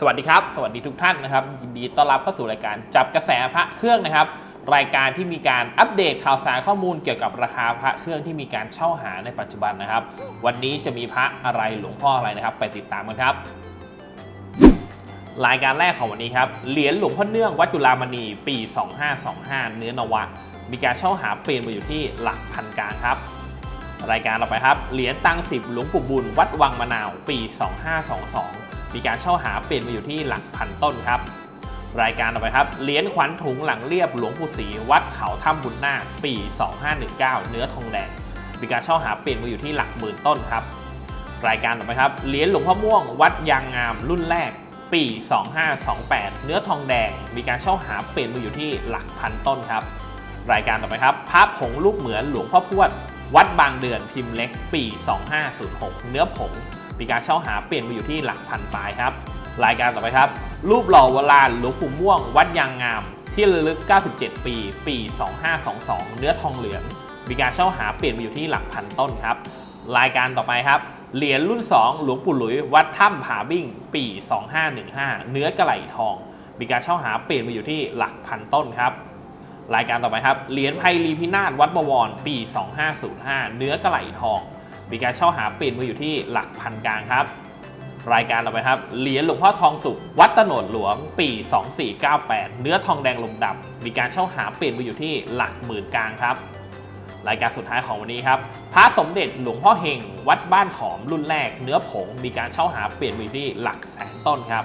สวัสดีครับ สวัสดีทุกท่านนะครับ ยินดีต้อนรับเข้าสู่รายการจับกระแสพระเครื่องนะครับ รายการที่มีการอัปเดตข่าวสารข้อมูลเกี่ยวกับราคาพระเครื่องที่มีการเช่าหาในปัจจุบันนะครับ วันนี้จะมีพระอะไรหลวงพ่ออะไรนะครับ ไปติดตามกันครับ รายการแรกของวันนี้ครับเหรียญหลวงพ่อเนื่องวัดจุฬามณีปี 2525 เนื้อนวะ มีการเช่าหาเปลี่ยนมาอยู่ที่หลักพันกลางครับรายการต่อไปครับเหรียญตังสิบหลวงปู่บุญวัดวังมะนาวปี 2522 มีการเช่าหาเปลี่ยนมาอยู่ที่หลักพันต้นครับ รายการต่อไปครับเหรียญขวัญถุงหลังเรียบหลวงปู่ศรีวัดเขาถ้ำบุญนาคปี 2519 เนื้อทองแดง มีการเช่าหาเปลี่ยนมาอยู่ที่หลักหมื่นต้นครับ รายการต่อไปครับเหรียญหลวงพ่อม่วง วัดยางงามรุ่นแรก ปี 2528 เนื้อทองแดง มีการเช่าหาเปลี่ยนมาอยู่ที่หลักพันต้นครับ รายการต่อไปครับพระผงรูปเหมือนหลวงพ่อพวด วัดบางเดือนพิมพ์เล็ก ปี 2506 เนื้อผง มีการเช่าหาเปลี่ยนมาอยู่ที่หลักพันปลายครับ รายการต่อไปครับ รูปหล่อโบราณหลวงปู่ม่วง วัดยางงาม ที่ระลึก 97 ปี ปี 2522 เนื้อทองเหลือง มีการเช่าหาเปลี่ยนมาอยู่ที่หลักพันต้นครับ รายการต่อไปครับ เหรียญรุ่น 2 หลวงปู่หลุย วัดถ้ำผาบิ้งปี 2515 เนื้อกระไหลทอง มีการเช่าหาเปลี่ยนมาอยู่ที่หลักพันต้นครับรายการต่อไปครับ เหรียญไพลีพินาศวัดบวร ปี 2505 เนื้อกระไหลทอง มีการเช่าหาปีนมาอยู่ที่หลักพันกลางครับ รายการต่อไปครับเหรียญหลวงพ่อทองสุขวัดตโนดหลวงปี 2498 เนื้อทองแดงลมดำมีการเช่าหาปีนมาอยู่ที่หลักหมื่นกลางครับ รายการสุดท้ายของวันนี้ครับพระสมเด็จหลวงพ่อเฮงวัดบ้านขอมรุ่นแรก เนื้อผงมีการเช่าหาเปลี่ยนมาอยู่ที่หลักแสนต้นครับ